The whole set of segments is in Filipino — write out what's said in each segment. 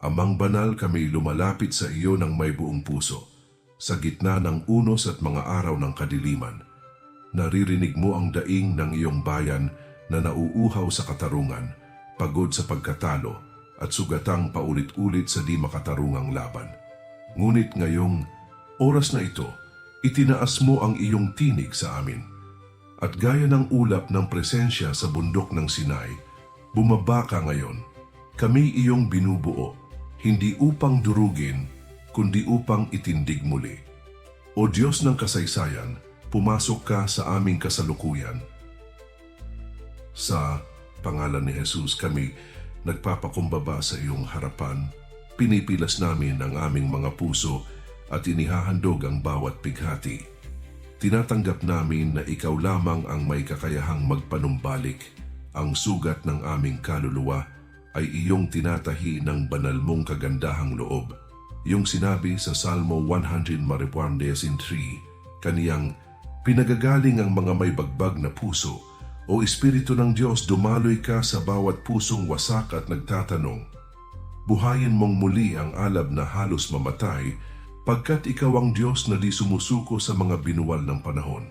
Amang banal kami lumalapit sa iyo ng may buong puso. Sa gitna ng unos at mga araw ng kadiliman, naririnig mo ang daing ng iyong bayan na nauuhaw sa katarungan, pagod sa pagkatalo, at sugatang paulit-ulit sa di makatarungang laban. Ngunit ngayong oras na ito, itinaas mo ang iyong tinig sa amin. At gaya ng ulap ng presensya sa bundok ng Sinai, bumaba ka ngayon. Kami iyong binubuo, hindi upang durugin, kundi upang itindig muli. O Diyos ng kasaysayan, pumasok ka sa aming kasalukuyan. Sa pangalan ni Jesus kami nagpapakumbaba sa iyong harapan. Pinipilas namin ang aming mga puso at inihahandog ang bawat pighati. Tinatanggap namin na ikaw lamang ang may kakayahang magpanumbalik. Ang sugat ng aming kaluluwa ay iyong tinatahi ng banal mong kagandahang loob. Yung sinabi sa Salmo 100 Maripuandes in 3, kaniyang pinagagaling ang mga may bagbag na puso. O Espiritu ng Diyos, dumaloy ka sa bawat pusong wasak at nagtatanong, Buhayin mong muli ang alab na halos mamatay pagkat ikaw ang Diyos na di sumusuko sa mga binuwal ng panahon.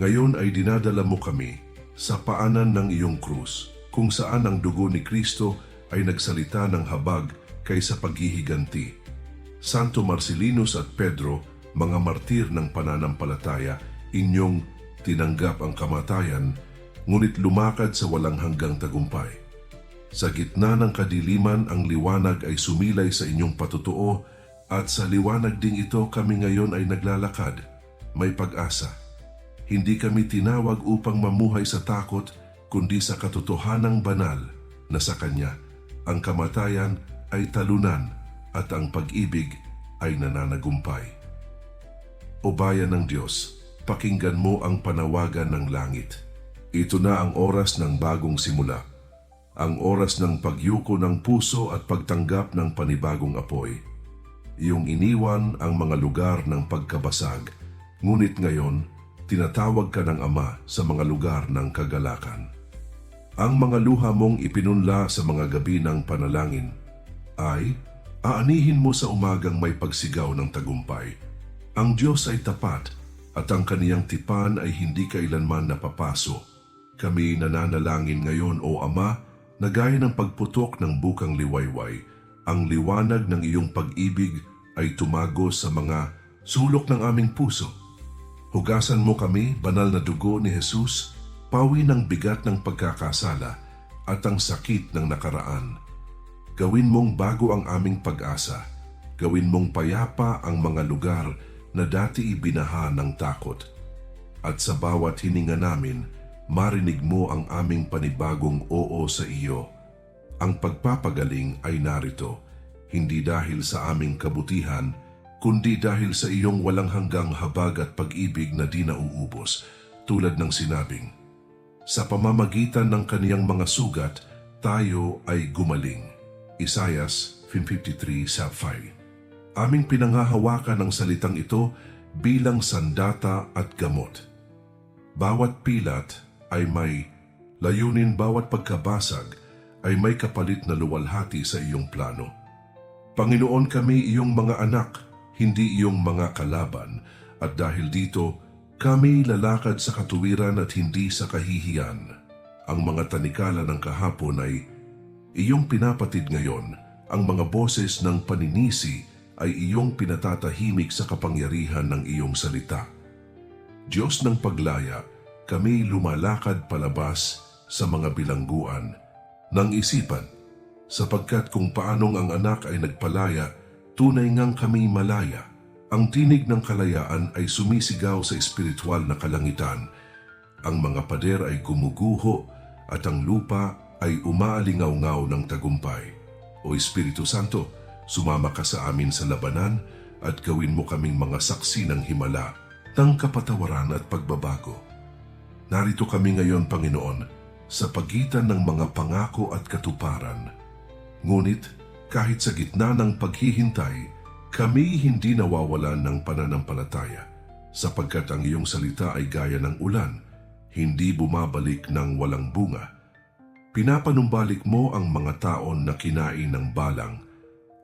Ngayon ay dinadala mo kami sa paanan ng iyong krus, kung saan ang dugo ni Kristo ay nagsalita ng habag kaysa paghihiganti. Santo Marcelinus at Pedro, mga martir ng pananampalataya, inyong tinanggap ang kamatayan, ngunit lumakad sa walang hanggang tagumpay. Sa gitna ng kadiliman, ang liwanag ay sumilay sa inyong patutuo at sa liwanag ding ito kami ngayon ay naglalakad. May pag-asa. Hindi kami tinawag upang mamuhay sa takot, kundi sa katotohanang banal na sa Kanya ang kamatayan ay talunan at ang pag-ibig ay nananagumpay. O bayan ng Diyos, pakinggan mo ang panawagan ng langit. Ito na ang oras ng bagong simula. Ang oras ng pagyuko ng puso at pagtanggap ng panibagong apoy. Iyong iniwan ang mga lugar ng pagkabasag, ngunit ngayon, tinatawag ka ng Ama sa mga lugar ng kagalakan. Ang mga luha mong ipinunla sa mga gabi ng panalangin ay aanihin mo sa umagang may pagsigaw ng tagumpay. Ang Diyos ay tapat at ang kaniyang tipan ay hindi kailanman napapaso. Kami nananalangin ngayon, O Ama, na gaya ng pagputok ng bukang liwayway, ang liwanag ng iyong pag-ibig ay tumago sa mga sulok ng aming puso. Hugasan mo kami, banal na dugo ni Jesus, pawi ng bigat ng pagkakasala at ang sakit ng nakaraan. Gawin mong bago ang aming pag-asa. Gawin mong payapa ang mga lugar na dati ibinaha ng takot. At sa bawat hininga namin, marinig mo ang aming panibagong oo sa iyo. Ang pagpapagaling ay narito, hindi dahil sa aming kabutihan, kundi dahil sa iyong walang hanggang habag at pag-ibig na di nauubos, tulad ng sinabing, Sa pamamagitan ng kaniyang mga sugat, tayo ay gumaling. Isayas 553 sa 5. Aming pinanghahawakan ang salitang ito bilang sandata at gamot. Bawat pilat ay may layunin bawat pagkabasag ay may kapalit na luwalhati sa iyong plano. Panginoon kami iyong mga anak, hindi iyong mga kalaban, at dahil dito, kami lalakad sa katuwiran at hindi sa kahihiyan. Ang mga tanikala ng kahapon ay iyong pinapatid ngayon, ang mga boses ng paninisi ay iyong pinatatahimik sa kapangyarihan ng iyong salita. Diyos ng paglaya, kami lumalakad palabas sa mga bilangguan ng isipan, sapagkat kung paanong ang anak ay nagpalaya, tunay ngang kami malaya. Ang tinig ng kalayaan ay sumisigaw sa espiritual na kalangitan. Ang mga pader ay gumuguho at ang lupa ay umaalingaw-ngaw ng tagumpay. O Espiritu Santo, sumama ka sa amin sa labanan at gawin mo kaming mga saksi ng himala, ng kapatawaran at pagbabago. Narito kami ngayon, Panginoon, sa pagitan ng mga pangako at katuparan. Ngunit, kahit sa gitna ng paghihintay, kami hindi nawawalan ng pananampalataya, sapagkat ang iyong salita ay gaya ng ulan, hindi bumabalik ng walang bunga. Pinapanumbalik mo ang mga taon na kinain ng balang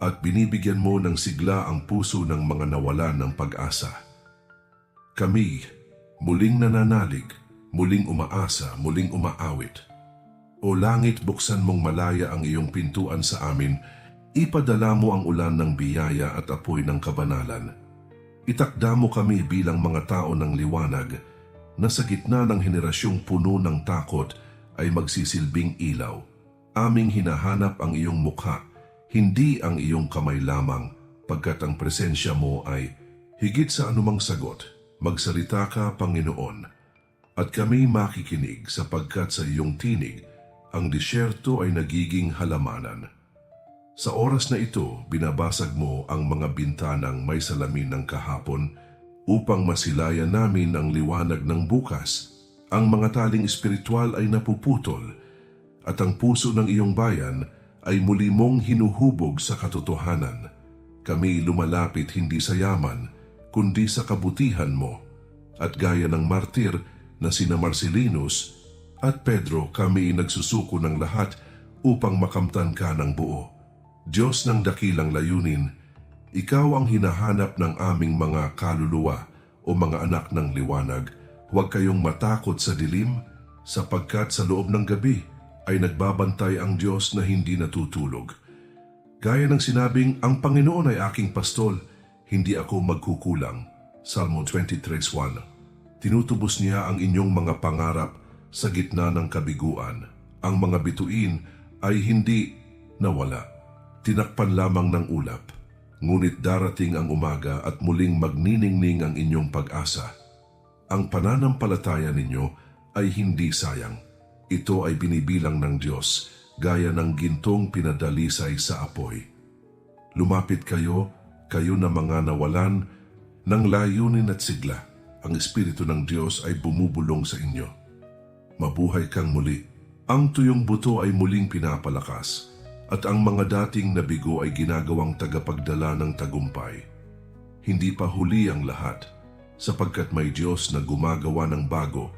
at binibigyan mo ng sigla ang puso ng mga nawalan ng pag-asa. Kami, muling nananalig, muling umaasa, muling umaawit. O langit, buksan mong malaya ang iyong pintuan sa amin, ipadala mo ang ulan ng biyaya at apoy ng kabanalan. Itakda mo kami bilang mga tao ng liwanag na sa gitna ng henerasyong puno ng takot ay magsisilbing ilaw. Aming hinahanap ang iyong mukha, hindi ang iyong kamay lamang, pagkat ang presensya mo ay higit sa anumang sagot. Magsalita ka, Panginoon, at kami makikinig sapagkat sa iyong tinig, ang disyerto ay nagiging halamanan. Sa oras na ito, binabasag mo ang mga bintanang may salamin ng kahapon upang masilayan namin ang liwanag ng bukas. Ang mga taling espiritual ay napuputol at ang puso ng iyong bayan ay muli mong hinuhubog sa katotohanan. Kami lumalapit hindi sa yaman, kundi sa kabutihan mo. At gaya ng martir na sina Marcelinus at Pedro, kami nagsusuko ng lahat upang makamtan ka ng buo. Diyos ng dakilang layunin, ikaw ang hinahanap ng aming mga kaluluwa o mga anak ng liwanag. Huwag kayong matakot sa dilim, sapagkat sa loob ng gabi ay nagbabantay ang Diyos na hindi natutulog. Gaya ng sinabing, ang Panginoon ay aking pastol, hindi ako magkukulang. Salmo 23.1 Tinutubos niya ang inyong mga pangarap sa gitna ng kabiguan. Ang mga bituin ay hindi nawala. Tinakpan lamang ng ulap. Ngunit darating ang umaga at muling magniningning ang inyong pag-asa. Ang pananampalataya ninyo ay hindi sayang. Ito ay binibilang ng Diyos gaya ng gintong pinadalisay sa apoy. Lumapit kayo, kayo na mga nawalan ng layunin at sigla. Ang Espiritu ng Diyos ay bumubulong sa inyo. Mabuhay kang muli. Ang tuyong buto ay muling pinapalakas at ang mga dating nabigo ay ginagawang tagapagdala ng tagumpay. Hindi pa huli ang lahat sapagkat may Diyos na gumagawa ng bago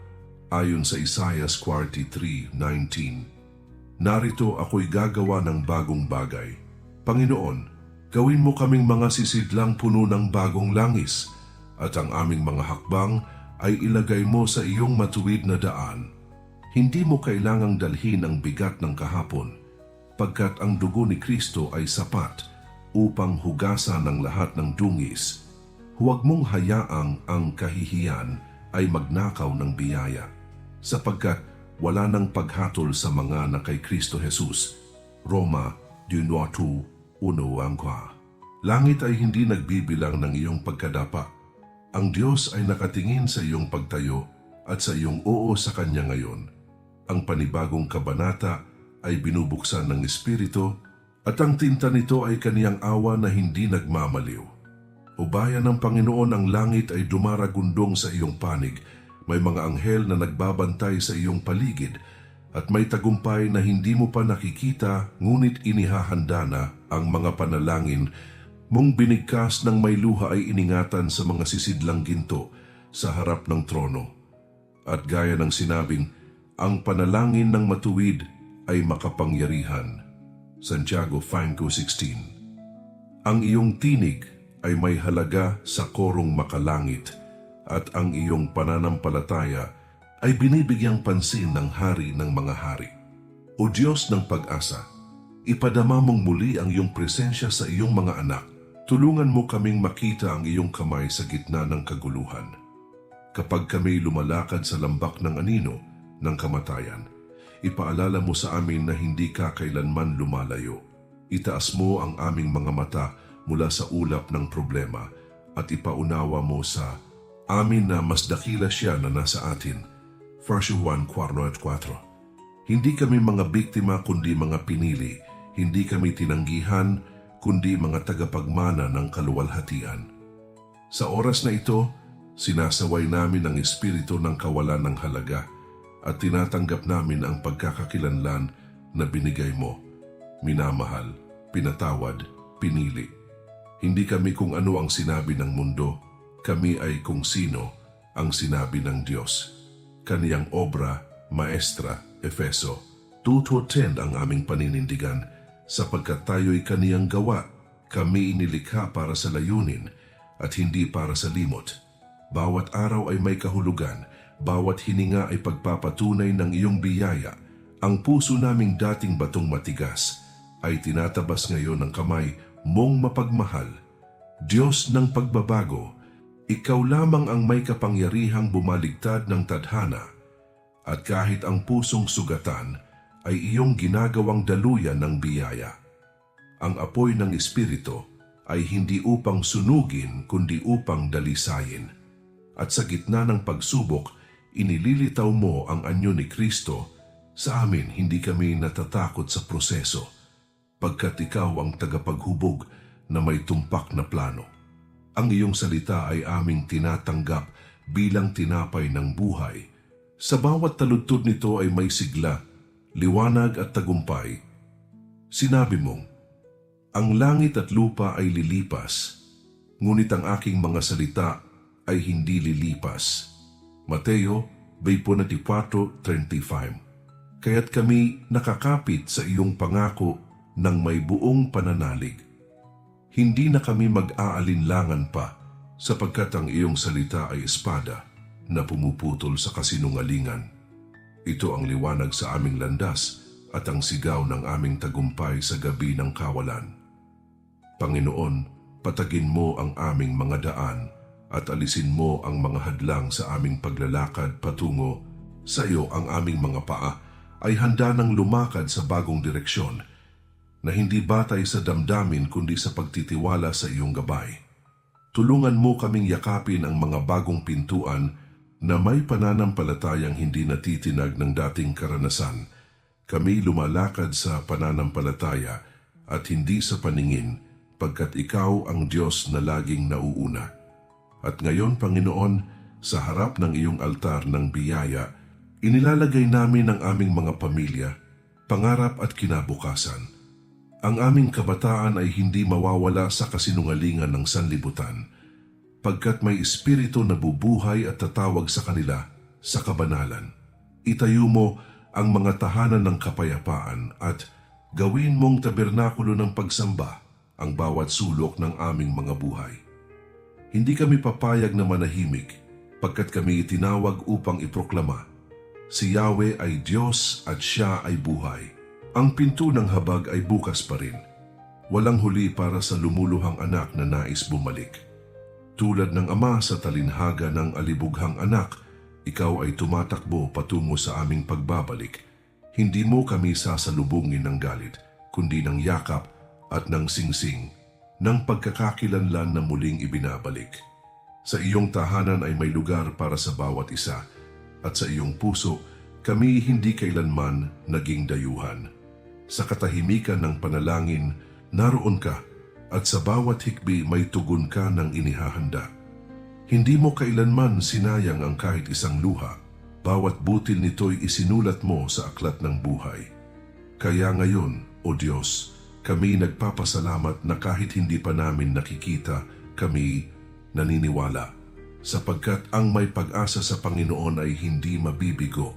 ayon sa Isaiah 43:19. Narito ako'y gagawa ng bagong bagay. Panginoon, gawin mo kaming mga sisidlang puno ng bagong langis at ang aming mga hakbang ay ilagay mo sa iyong matuwid na daan. Hindi mo kailangang dalhin ang bigat ng kahapon pagkat ang dugo ni Kristo ay sapat upang hugasan ng lahat ng dungis. Huwag mong hayaang ang kahihiyan ay magnakaw ng biyaya, sapagkat wala nang paghatol sa mga na kay Kristo Jesus. Roma 12.1 angkwa. Langit ay hindi nagbibilang ng iyong pagkadapa. Ang Diyos ay nakatingin sa iyong pagtayo at sa iyong oo sa Kanya ngayon. Ang panibagong kabanata ay binubuksan ng Espiritu at ang tinta nito ay kaniyang awa na hindi nagmamaliw. O bayan ng Panginoon ang langit ay dumaragundong sa iyong panig, may mga anghel na nagbabantay sa iyong paligid, at may tagumpay na hindi mo pa nakikita ngunit inihahanda na ang mga panalangin mong binigkas ng may luha ay iningatan sa mga sisidlang ginto sa harap ng trono. At gaya ng sinabing, ang panalangin ng matuwid ay makapangyarihan. Santiago 5.16 Ang iyong tinig ay may halaga sa korong makalangit at ang iyong pananampalataya ay binibigyang pansin ng hari ng mga hari. O Diyos ng pag-asa, ipadama mong muli ang iyong presensya sa iyong mga anak. Tulungan mo kaming makita ang iyong kamay sa gitna ng kaguluhan. Kapag kami lumalakad sa lambak ng anino ng kamatayan, ipaalala mo sa amin na hindi ka kailanman lumalayo. Itaas mo ang aming mga mata mula sa ulap ng problema at ipaunawa mo sa amin na mas dakila siya na nasa atin. 1 Juan 4.4 Hindi kami mga biktima kundi mga pinili. Hindi kami tinanggihan kundi mga tagapagmana ng kaluwalhatian. Sa oras na ito, sinasaway namin ang espiritu ng kawalan ng halaga at tinatanggap namin ang pagkakakilanlan na binigay mo. Minamahal, pinatawad, pinili. Hindi kami kung ano ang sinabi ng mundo, kami ay kung sino ang sinabi ng Diyos. Kaniyang obra, maestra, Efeso, 2.10 ang aming paninindigan sapagkat tayo'y kaniyang gawa, Kami inilikha para sa layunin at hindi para sa limot. Bawat araw ay may kahulugan, bawat hininga ay pagpapatunay ng iyong biyaya. Ang puso naming dating batong matigas ay tinatabas ngayon ng kamay mong mapagmahal. Diyos ng pagbabago, ikaw lamang ang may kapangyarihang bumaligtad ng tadhana at kahit ang pusong sugatan ay iyong ginagawang daluyan ng biyaya. Ang apoy ng Espiritu ay hindi upang sunugin kundi upang dalisayin. At sa gitna ng pagsubok, inililitaw mo ang anyo ni Kristo. Sa amin, hindi kami natatakot sa proseso, pagkat ikaw ang tagapaghubog na may tumpak na plano. Ang iyong salita ay aming tinatanggap bilang tinapay ng buhay. Sa bawat taludtod nito ay may sigla, liwanag at tagumpay. Sinabi mong, ang langit at lupa ay lilipas, ngunit ang aking mga salita ay hindi lilipas. Mateo 24.35 Kaya't kami nakakapit sa iyong pangako ng may buong pananalig. Hindi na kami mag-aalinlangan pa sapagkat ang iyong salita ay espada na pumuputol sa kasinungalingan. Ito ang liwanag sa aming landas at ang sigaw ng aming tagumpay sa gabi ng kawalan. Panginoon, patagin mo ang aming mga daan at alisin mo ang mga hadlang sa aming paglalakad patungo sa iyo ang aming mga paa ay handa ng lumakad sa bagong direksyon na hindi batay sa damdamin kundi sa pagtitiwala sa iyong gabay. Tulungan mo kaming yakapin ang mga bagong pintuan na may pananampalatayang hindi natitinag ng dating karanasan. Kami lumalakad sa pananampalataya at hindi sa paningin pagkat ikaw ang Diyos na laging nauuna. At ngayon, Panginoon, sa harap ng iyong altar ng biyaya, inilalagay namin ang aming mga pamilya, pangarap at kinabukasan. Ang aming kabataan ay hindi mawawala sa kasinungalingan ng sanlibutan, pagkat may espiritu na bubuhay at tatawag sa kanila sa kabanalan. Itayo mo ang mga tahanan ng kapayapaan at gawin mong tabernakulo ng pagsamba ang bawat sulok ng aming mga buhay. Hindi kami papayag na manahimik pagkat kami itinawag upang iproklama. Si Yahweh ay Diyos at Siya ay buhay. Ang pinto ng habag ay bukas pa rin. Walang huli para sa lumuluhang anak na nais bumalik. Tulad ng ama sa talinhaga ng alibughang anak, ikaw ay tumatakbo patungo sa aming pagbabalik. Hindi mo kami sasalubungin ng galit, kundi ng yakap at ng singsing ng pagkakakilanlan na muling ibinabalik. Sa iyong tahanan ay may lugar para sa bawat isa at sa iyong puso kami hindi kailanman naging dayuhan. Sa katahimikan ng panalangin, naroon ka at sa bawat hikbi may tugon ka ng inihahanda. Hindi mo kailanman sinayang ang kahit isang luha. Bawat butil nito'y isinulat mo sa aklat ng buhay. Kaya ngayon, O Diyos, kami nagpapasalamat na kahit hindi pa namin nakikita, kami naniniwala sapagkat ang may pag-asa sa Panginoon ay hindi mabibigo.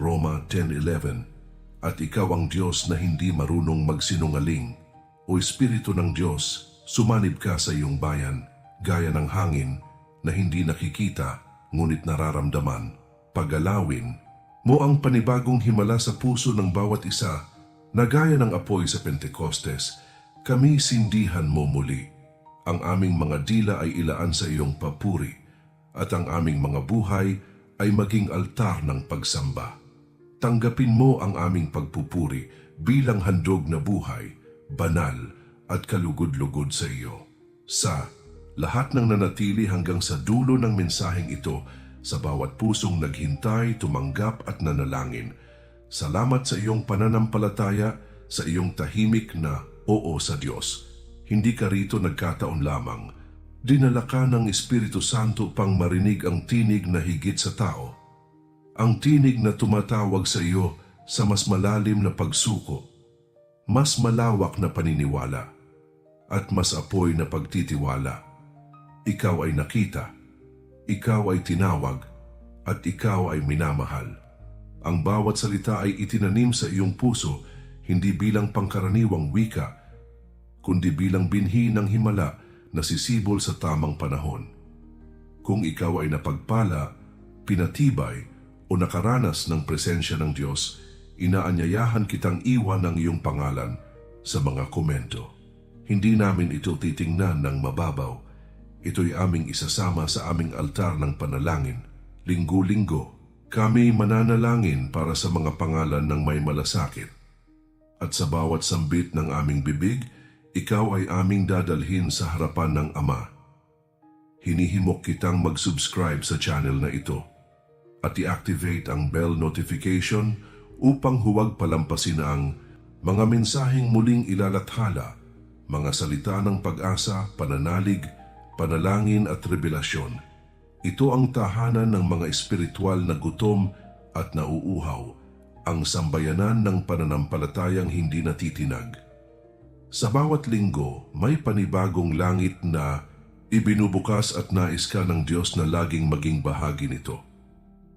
Roma 10.11 At ikaw ang Diyos na hindi marunong magsinungaling. O Espiritu ng Diyos, sumanib ka sa iyong bayan, gaya ng hangin na hindi nakikita ngunit nararamdaman. Pagalawin mo ang panibagong himala sa puso ng bawat isa na gaya ng apoy sa Pentecostes, kami sindihan mo muli. Ang aming mga dila ay ilaan sa iyong papuri at ang aming mga buhay ay maging altar ng pagsamba. Tanggapin mo ang aming pagpupuri bilang handog na buhay, banal at kalugod-lugod sa iyo. Sa lahat ng nanatili hanggang sa dulo ng mensaheng ito, sa bawat pusong naghintay, tumanggap at nanalangin, Salamat sa iyong pananampalataya, sa iyong tahimik na oo sa Diyos. Hindi ka rito nagkataon lamang. Dinala ka ng Espiritu Santo pang marinig ang tinig na higit sa tao. Ang tinig na tumatawag sa iyo sa mas malalim na pagsuko, mas malawak na paniniwala, at mas apoy na pagtitiwala. Ikaw ay nakita, ikaw ay tinawag, at ikaw ay minamahal. Ang bawat salita ay itinanim sa iyong puso, hindi bilang pangkaraniwang wika, kundi bilang binhi ng himala na sisibol sa tamang panahon. Kung ikaw ay napagpala, pinatibay o nakaranas ng presensya ng Diyos, inaanyayahan kitang iwan ang iyong pangalan sa mga komento. Hindi namin ito titingnan ng mababaw. Ito'y aming isasama sa aming altar ng panalangin. Linggo-linggo, kami mananalangin para sa mga pangalan ng may malasakit. At sa bawat sambit ng aming bibig, ikaw ay aming dadalhin sa harapan ng Ama. Hinihimok kitang mag-subscribe sa channel na ito at i-activate ang bell notification upang huwag palampasin ang mga mensaheng muling ilalathala, mga salita ng pag-asa, pananalig, panalangin at revelasyon. Ito ang tahanan ng mga espiritual na gutom at nauuhaw, ang sambayanan ng pananampalatayang hindi natitinag. Sa bawat linggo, may panibagong langit na ibinubukas at nais ka ng Diyos na laging maging bahagi nito.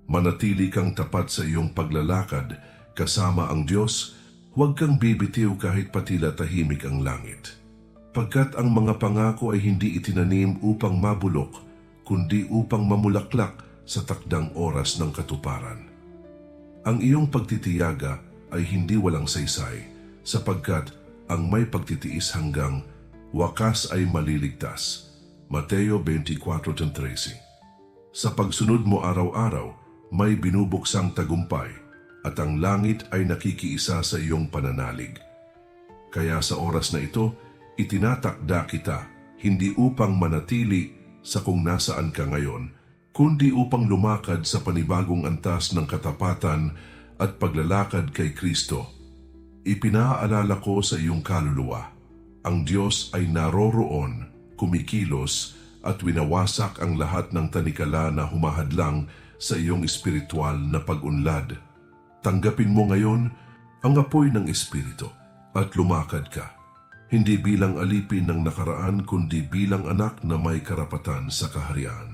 Manatili kang tapat sa iyong paglalakad kasama ang Diyos, huwag kang bibitiw kahit patila tahimik ang langit. Pagkat ang mga pangako ay hindi itinanim upang mabulok, kundi upang mamulaklak sa takdang oras ng katuparan. Ang iyong pagtitiyaga ay hindi walang saysay, sapagkat ang may pagtitiis hanggang wakas ay maliligtas. Mateo 24.13 Sa pagsunod mo araw-araw, may binubuksang tagumpay at ang langit ay nakikiisa sa iyong pananalig. Kaya sa oras na ito, itinatakda kita hindi upang manatili sa kung nasaan ka ngayon, kundi upang lumakad sa panibagong antas ng katapatan at paglalakad kay Kristo. Ipinaalala ko sa iyong kaluluwa, ang Diyos ay naroroon, kumikilos at winawasak ang lahat ng tanikala na humahadlang sa iyong espiritual na pag-unlad. Tanggapin mo ngayon ang apoy ng Espiritu at lumakad ka, hindi bilang alipin ng nakaraan kundi bilang anak na may karapatan sa kaharian.